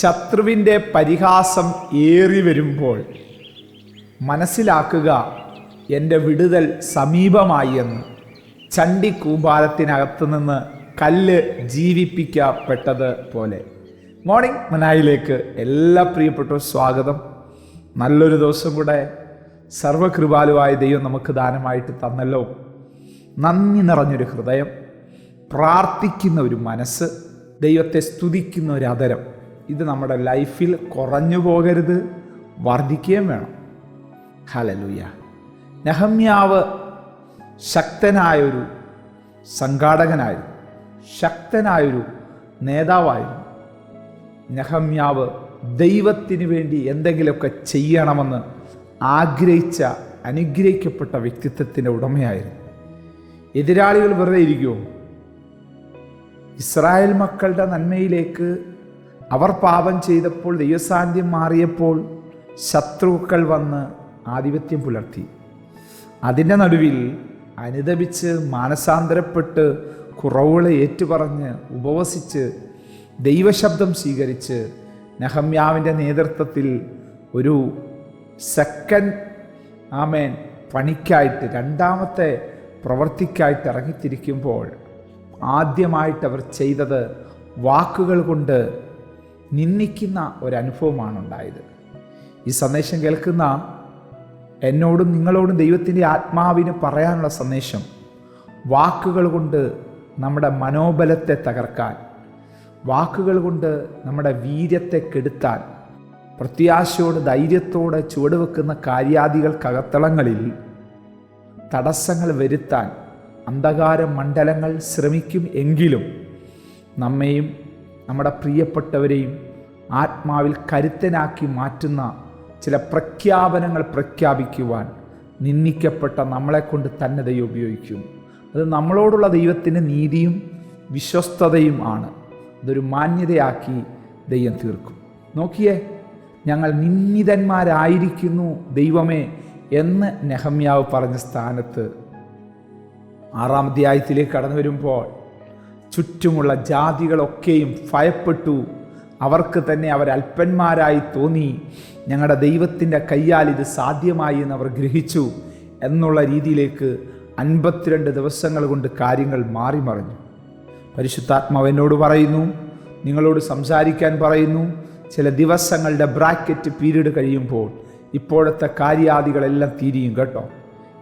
ശത്രുവിന്റെ പരിഹാസം ഏറി വരുമ്പോൾ മനസ്സിലാക്കുക എന്റെ വിടുതൽ സമീപമായി എന്ന്. ചണ്ടി കൂമ്പാരത്തിനകത്ത് നിന്ന് കല്ല് ജീവിപ്പിക്കപ്പെട്ടത് പോലെ. മോർണിംഗ് മനായിലേക്ക് എല്ലാ പ്രിയപ്പെട്ടവർ സ്വാഗതം. നല്ലൊരു ദിവസം കൂടെ സർവകൃപാലുവായ ദൈവം നമുക്ക് ദാനമായിട്ട് തന്നല്ലോ. നന്ദി നിറഞ്ഞൊരു ഹൃദയം പ്രാർത്ഥിക്കുന്ന ഒരു മനസ്സ് ദൈവത്തെ സ്തുതിക്കുന്ന ഒരു അതരം ഇത് നമ്മുടെ ലൈഫിൽ കുറഞ്ഞു പോകരുത്. വർദ്ധിക്കുകയും വേണം. ഹലലൂയ നെഹമ്യാവ് ശക്തനായൊരു സംഘാടകനായിരുന്നു. ശക്തനായൊരു നേതാവായിരുന്നു. നെഹമ്യാവ് ദൈവത്തിന് വേണ്ടി എന്തെങ്കിലുമൊക്കെ ചെയ്യണമെന്ന് ആഗ്രഹിച്ച അനുഗ്രഹിക്കപ്പെട്ട വ്യക്തിത്വത്തിന്റെ ഉടമയായിരുന്നു. എതിരാളികൾ വെറുതെ ഇരിക്കുമോ ഇസ്രായേൽ മക്കളുടെ നന്മയിലേക്ക് അവർ പാപം ചെയ്തപ്പോൾ ദൈവസാന്നിധ്യം മാറിയപ്പോൾ ശത്രുക്കൾ വന്ന് ആധിപത്യം പുലർത്തി. അതിന്റെ നടുവിൽ അനുദപിച്ച് മാനസാന്തരപ്പെട്ട് കുറവുകളെ ഏറ്റുപറഞ്ഞ് ഉപവസിച്ച് ദൈവശബ്ദം സ്വീകരിച്ച് നഹമ്യാവിന്റെ നേതൃത്വത്തിൽ ഒരു സെക്കൻഡ് ആമേൻ പണിക്കായിട്ട് രണ്ടാമത്തെ പ്രവർത്തിക്കായിട്ട് ഇറങ്ങിത്തിരിക്കുമ്പോൾ ആദ്യമായിട്ട് അവർ ചെയ്തത് വാക്കുകൾ കൊണ്ട് നിന്ദിക്കുന്ന ഒരനുഭവമാണ് ഉണ്ടായത് ഈ സന്ദേശം കേൾക്കുന്ന എന്നോടും നിങ്ങളോടും ദൈവത്തിന്റെ ആത്മാവിന് പറയാനുള്ള സന്ദേശം വാക്കുകൾ കൊണ്ട് നമ്മുടെ മനോബലത്തെ തകർക്കാൻ വാക്കുകൾ കൊണ്ട് നമ്മുടെ വീര്യത്തെ കെടുത്താൻ പ്രത്യാശയോട് ധൈര്യത്തോടെ ചുവടുവെക്കുന്ന കാര്യാദികൾക്കകത്തളങ്ങളിൽ തടസ്സങ്ങൾ വരുത്താൻ അന്ധകാര മണ്ഡലങ്ങൾ ശ്രമിക്കും എങ്കിലും നമ്മെയും നമ്മുടെ പ്രിയപ്പെട്ടവരെയും ആത്മാവിൽ കരുത്തനാക്കി മാറ്റുന്ന ചില പ്രഖ്യാപനങ്ങൾ പ്രഖ്യാപിക്കുവാൻ നിന്ദിക്കപ്പെട്ട നമ്മളെ കൊണ്ട് തന്നെ ദൈവം ഉപയോഗിക്കും. അത് നമ്മളോടുള്ള ദൈവത്തിന്റെ നീതിയും വിശ്വസ്തതയും ആണ്. അതൊരു മാന്യതയാക്കി ദൈവം തീർക്കും. നോക്കിയേ ഞങ്ങൾ നിന്ദിതന്മാരായിരിക്കുന്നു ദൈവമേ എന്ന് നെഹമ്യാവ് പറഞ്ഞ സ്ഥാനത്ത് ആറാം അധ്യായത്തിലേക്ക് കടന്നു വരുമ്പോൾ ചുറ്റുമുള്ള ജാതികളൊക്കെയും ഭയപ്പെട്ടു. അവർക്ക് തന്നെ അവർ അല്പന്മാരായി തോന്നി. ഞങ്ങളുടെ ദൈവത്തിന്റെ കയ്യാൽ ഇത് സാധ്യമായി എന്ന് അവർ ഗ്രഹിച്ചു. എന്നുള്ള രീതിയിലേക്ക് അൻപത്തിരണ്ട് ദിവസങ്ങൾ കൊണ്ട് കാര്യങ്ങൾ മാറി മറിഞ്ഞു. പരിശുദ്ധാത്മാവ് എന്നോട് പറയുന്നു നിങ്ങളോട് സംസാരിക്കാൻ പറയുന്നു ചില ദിവസങ്ങളുടെ ബ്രാക്കറ്റ് പീരീഡ് കഴിയുമ്പോൾ ഇപ്പോഴത്തെ കാര്യാദികളെല്ലാം തിരിയും കേട്ടോ.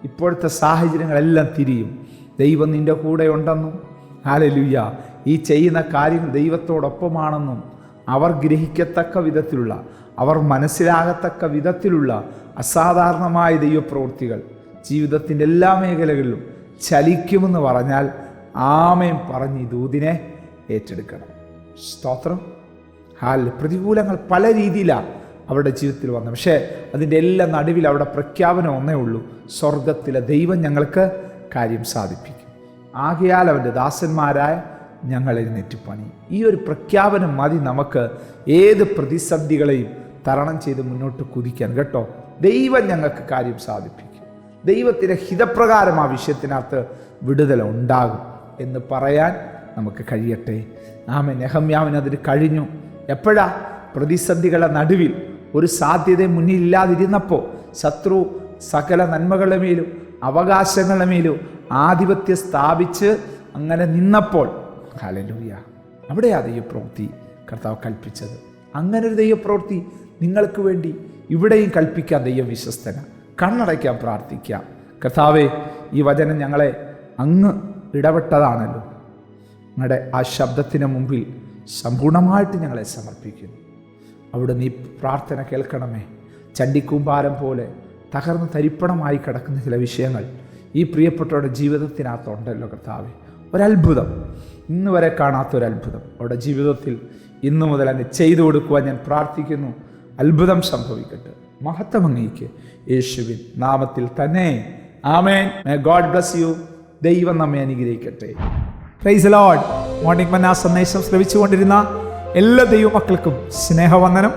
ഇപ്പോഴത്തെ സാഹചര്യങ്ങളെല്ലാം തിരിയും. ദൈവം നിന്റെ കൂടെ ഉണ്ടെന്നും ഹാലലുയ്യ ഈ ചെയ്യുന്ന കാര്യം ദൈവത്തോടൊപ്പമാണെന്നും അവർ ഗ്രഹിക്കത്തക്ക വിധത്തിലുള്ള അവർ മനസ്സിലാകത്തക്ക വിധത്തിലുള്ള അസാധാരണമായ ദൈവപ്രവൃത്തികൾ ജീവിതത്തിന്റെ എല്ലാ മേഖലകളിലും ചലിക്കുമെന്ന് പറഞ്ഞാൽ ആമയും പറഞ്ഞ് ഈ ദൂതിനെ ഏറ്റെടുക്കണം. സ്തോത്രം. ഹാൽ പ്രതികൂലങ്ങൾ പല രീതിയിലാണ് അവരുടെ ജീവിതത്തിൽ വന്നത് പക്ഷേ അതിന്റെ എല്ലാ നടുവിൽ അവിടെ പ്രഖ്യാപനം ഒന്നേ ഉള്ളൂ. സ്വർഗത്തിലെ ദൈവം ഞങ്ങൾക്ക് കാര്യം സാധിപ്പിക്കും. ആകയാൽ അവന്റെ ദാസന്മാരായ ഞങ്ങൾ എഴുന്നേറ്റ് പണി. ഈ ഒരു പ്രഖ്യാപനം മതി നമുക്ക് ഏത് പ്രതിസന്ധികളെയും തരണം ചെയ്ത് മുന്നോട്ട് കുതിക്കാൻ. കേട്ടോ? ദൈവം ഞങ്ങൾക്ക് കാര്യം സാധിപ്പിക്കും. ദൈവത്തിന്റെ ഹിതപ്രകാരം ആ വിഷയത്തിനകത്ത് വിടുതൽ ഉണ്ടാകും എന്ന് പറയാൻ നമുക്ക് കഴിയട്ടെ. ആമൻ. നെഹമ്യാവിന് അതിന് കഴിഞ്ഞു. എപ്പോഴാ? പ്രതിസന്ധികളുടെ നടുവിൽ. ഒരു സാധ്യത മുന്നിലില്ലാതിരുന്നപ്പോൾ ശത്രു സകല നന്മകളുടെ മേലും അവകാശങ്ങളുടെ മേലും ആധിപത്യം സ്ഥാപിച്ച് അങ്ങനെ നിന്നപ്പോൾ ഹലലൂയ അവിടെയാ ദൈവപ്രവൃത്തി കർത്താവ് കൽപ്പിച്ചത്. അങ്ങനെ ഒരു ദൈവപ്രവൃത്തി നിങ്ങൾക്ക് വേണ്ടി ഇവിടെയും കൽപ്പിക്കാൻ ദൈവം വിശ്വസ്തന. കണ്ണടയ്ക്കാൻ പ്രാർത്ഥിക്കാം. കർത്താവേ ഈ വചനം ഞങ്ങളെ അങ്ങ് ഇടപെട്ടതാണല്ലോ. നിങ്ങളുടെ ആ ശബ്ദത്തിന് മുമ്പിൽ സമ്പൂർണമായിട്ട് ഞങ്ങളെ സമർപ്പിക്കുന്നു. അവിടെ നീ പ്രാർത്ഥന കേൾക്കണമേ. ചണ്ടിക്കൂമ്പാരം പോലെ തകർന്ന് തരിപ്പണമായി കിടക്കുന്ന ചില വിഷയങ്ങൾ ഈ പ്രിയപ്പെട്ടവരുടെ ജീവിതത്തിനകത്തുണ്ടല്ലോ കർത്താവ്. ഒരത്ഭുതം. ഇന്ന് വരെ കാണാത്ത ഒരു അത്ഭുതം അവരുടെ ജീവിതത്തിൽ ഇന്നു മുതൽ എന്നെ ചെയ്തു കൊടുക്കുവാൻ ഞാൻ പ്രാർത്ഥിക്കുന്നു. അത്ഭുതം സംഭവിക്കട്ടെ. മഹത്വം അങ്ങേക്ക് യേശുവിൻ നാമത്തിൽ തന്നെ. ആമേൻ. മേ ഗോഡ് ബ്ലസ് യു ദൈവം നമ്മെ അനുഗ്രഹിക്കട്ടെ. പ്രൈസ് ലോഡ് മോർണിംഗ് മന്ന സന്ദേശം ശ്രവിച്ചുകൊണ്ടിരുന്ന എല്ലാ ദൈവമക്കൾക്കും സ്നേഹവന്ദനം.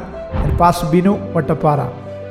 പാസ് ബിനു വട്ടപ്പാറ.